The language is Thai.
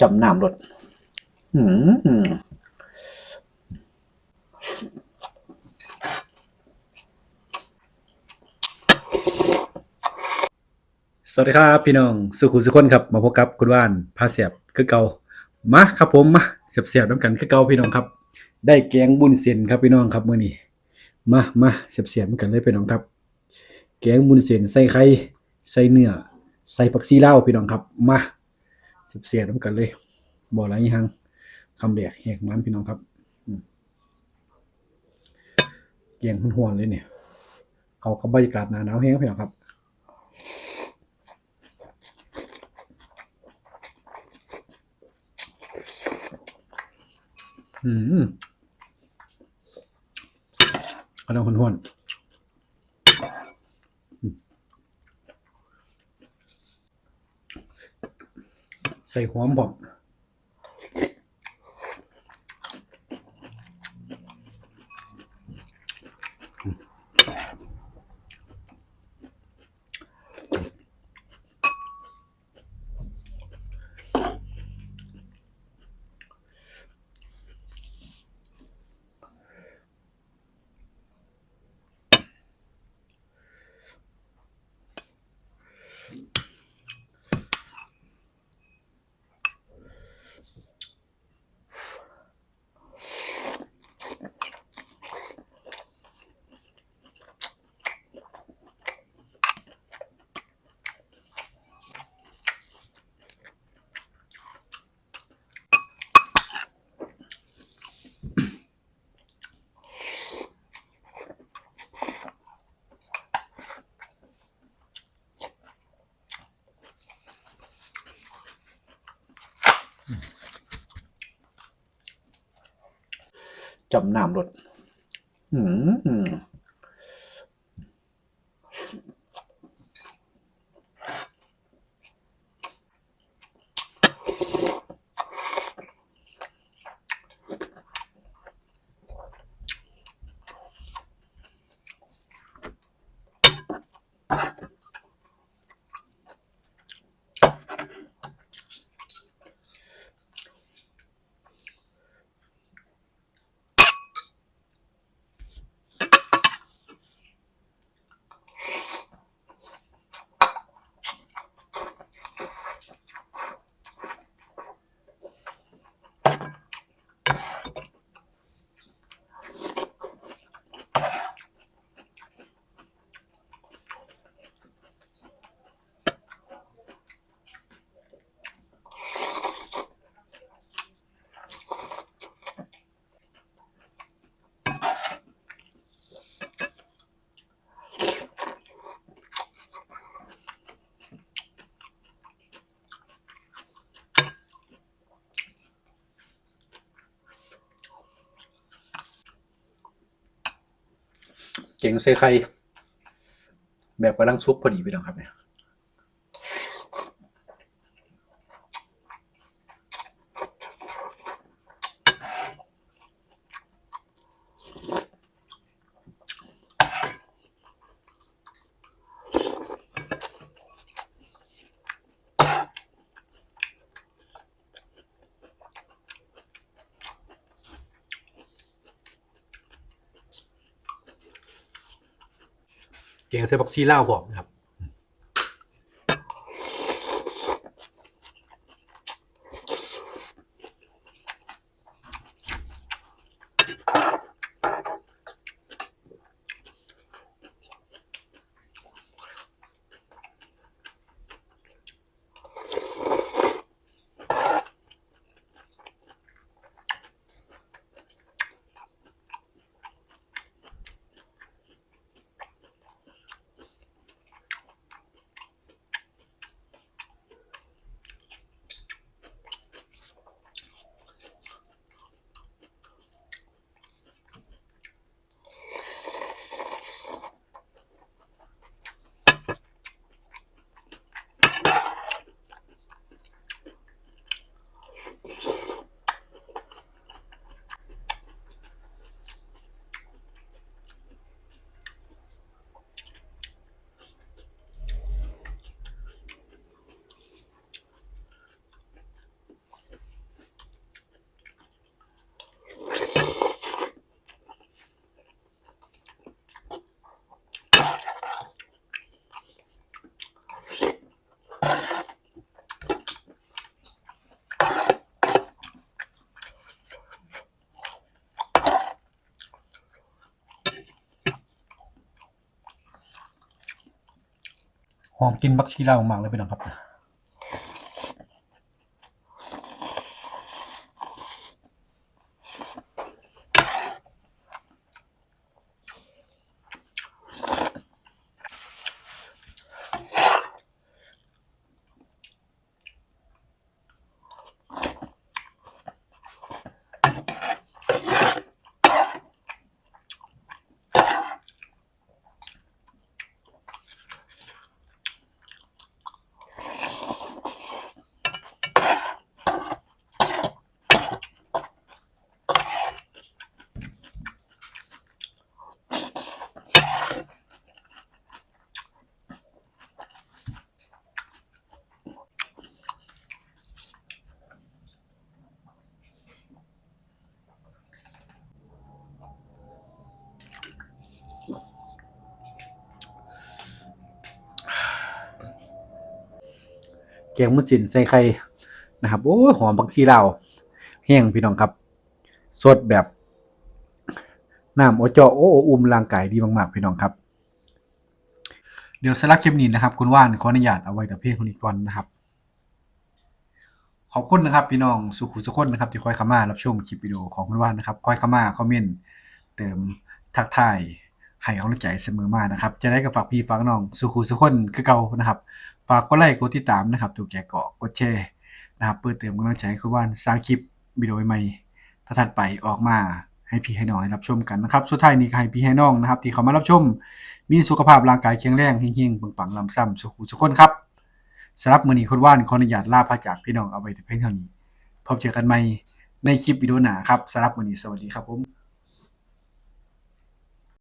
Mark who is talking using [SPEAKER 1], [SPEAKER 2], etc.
[SPEAKER 1] จำน้ำรถอืมสวัสดีครับพี่น้องสุขุมสุขคนครับมาพบกับคุณว่านพาเสียบคือเก่ามาครับผมมาเสียบเสียบน้ำกันคือเก่าพี่น้องครับ ได้แกงบุญเส้นครับพี่น้องครับมื้อนี้มามาเสียบเสียบกันเลยพี่น้องครับ แกงบุญเส้นใส่ไข่ใส่เนื้อใส่ผักชีลาวพี่น้องครับมาเสียบเสียน้ำกันเลยบ่หลายอย่างคำแดกแหกมันพี่น้องครับอืมแกงห่วนเลยเนี่ยเขากับบรรยากาศหนาวแห้งพี่น้องครับอืมอันนั้นห้วนๆอืม ใส่หอมผม จำน้ำรถอืม เก่งใส่ไข่แบบกำลังซุกพอดีพี่น้องครับเนี่ย เก่งใส่บักซีเล่าพอมนะครับ อมกลินบักชีลาหมากเลยพี่น้องครับ แกงมุนจินใส่ไข่นะครับโอ้หอมผักชีลาวแห้งพี่น้องครับ สดแบบน้ำโอเจาะโอ้โออุ่มร่างกายดีมากๆพี่น้องครับ เดี๋ยวสำหรับคลิปนี้นะครับ คุณว่านขออนุญาตเอาไว้แต่เพียงเท่านี้ก่อนนะครับ ขอบคุณนะครับ พี่น้องสุขุสุขคนนะครับ ที่คอยเข้ามารับชมคลิปวิดีโอของคุณว่านนะครับคอยเข้ามาคอมเมนต์เติมทักทาย ให้กำลังใจเสมอมานะครับ จะได้กับฝากพี่ฝากน้องสุขุสุขคนคือเก่านะครับ ฝากกดไลค์กดติดตามนะครับถูกแก่เกาะกดแชร์นะครับเพื่อเติมกำลังใจให้คุณว่านสร้างคลิปวิดีโอใหม่ถ้าถัดไปออกมาให้พี่ให้น้องได้รับชมกันนะครับสุดท้ายนี้ให้พี่ให้น้องนะครับ ที่เขามารับชม มีสุขภาพร่างกายแข็งแรงเฮงๆปังๆลำซ้ำสุขุสุขคนครับสำหรับมือนี้คุณว่านขออนุญาตลาพระจากพี่น้องเอาไว้แต่เพียงเท่านี้พบเจอกันใหม่ในคลิปวิดีโอหน้าครับสำหรับมื้อนี้สวัสดีครับผม